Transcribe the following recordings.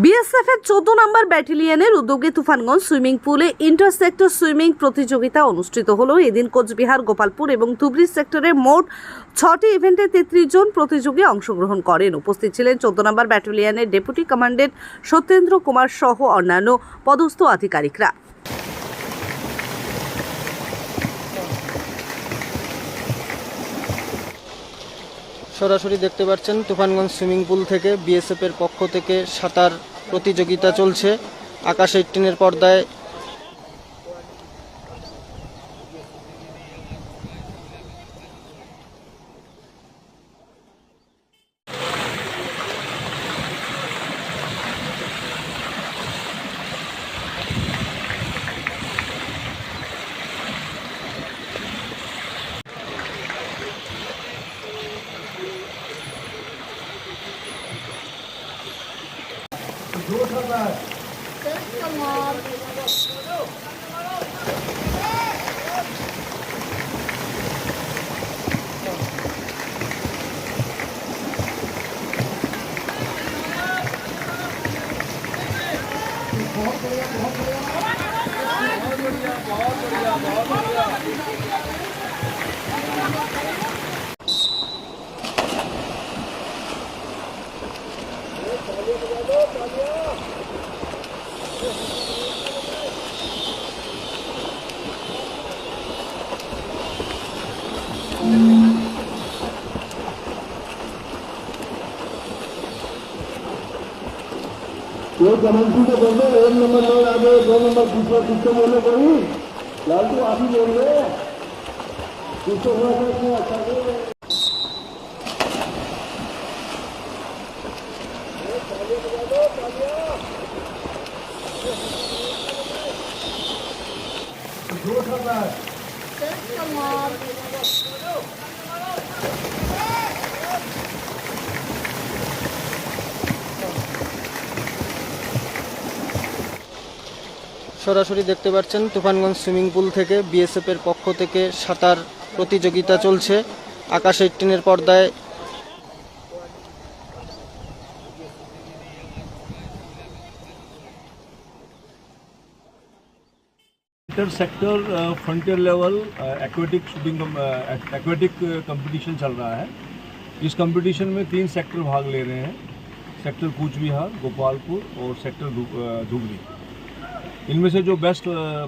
BSF এর চোদ্দ নম্বর ব্যাটালিয়নের উদ্যোগে তুফানগঞ্জ সুইমিং পুলে ইন্টার সেক্টর সুইমিং প্রতিযোগিতা অনুষ্ঠিত হল। এদিন কোচবিহার, গোপালপুর এবং ধুবড়ি সেক্টরে মোট ছটি ইভেন্টে তেত্রিশ জন প্রতিযোগী অংশগ্রহণ করেন। উপস্থিত ছিলেন চোদ্দ নম্বর ব্যাটালিয়নের ডেপুটি কমান্ডেন্ট সত্যেন্দ্র কুমার সহ অন্যান্য পদস্থ আধিকারিকরা। সরাসরি দেখতে পাচ্ছেন তুফানগঞ্জ সুইমিং পুল থেকে বিএসএফ এর পক্ষ থেকে সাঁতার প্রতিযোগিতা চলছে। আকাশ টিনের পর্দায় ਬਹੁਤ ਬਹੁਤ वो कमेंट्री को बोल दो एक नंबर लोग आगे दो नंबर दूसरा पीछे बोले कोई लाल तो आप ही बोल रहे हैं? पीछे हुआ था क्यों अच्छा नहीं जोश आता সরাসরি দেখতে পাচ্ছেন তুফানগঞ্জ সুইমিং পুল থেকে বিএসএফ এর পক্ষ থেকে সাঁতার প্রতিযোগিতা চলছে আকাশ এইটিনের পর্দায় inter sector frontier level aquatic shooting aquatic competition चल रहा है इस कंपटीशन में तीन सेक्टर भाग ले रहे हैं सेक्टर कूच बिहार गोपालपुर और सेक्टर धु- अ, धुबरी इनमें से जो बेस्ट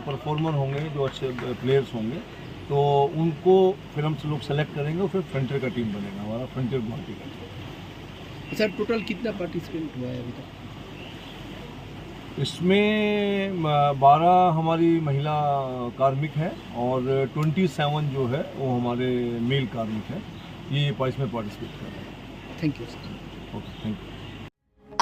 परफॉर्मर होंगे जो अच्छे प्लेयर्स होंगे तो उनको फिर हम लोग सेलेक्ट करेंगे और फिर फ्रंटियर का टीम बनेगा हमारा फ्रंटियर गुवाहाटी का सर टोटल कितना पार्टिसिपेंट हुआ है अभी तक? इसमें बारह हमारी महिला कार्मिक हैं और ट्वेंटी सेवन जो है वो हमारे मेल कार्मिक हैं। ये इसमें पार्टिसिपेट कर रहे हैं। Thank you sir okay thank you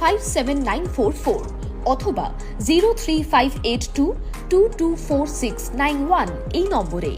five seven nine four four অথবা zero three five eight two two two four six nine one এই নম্বরে।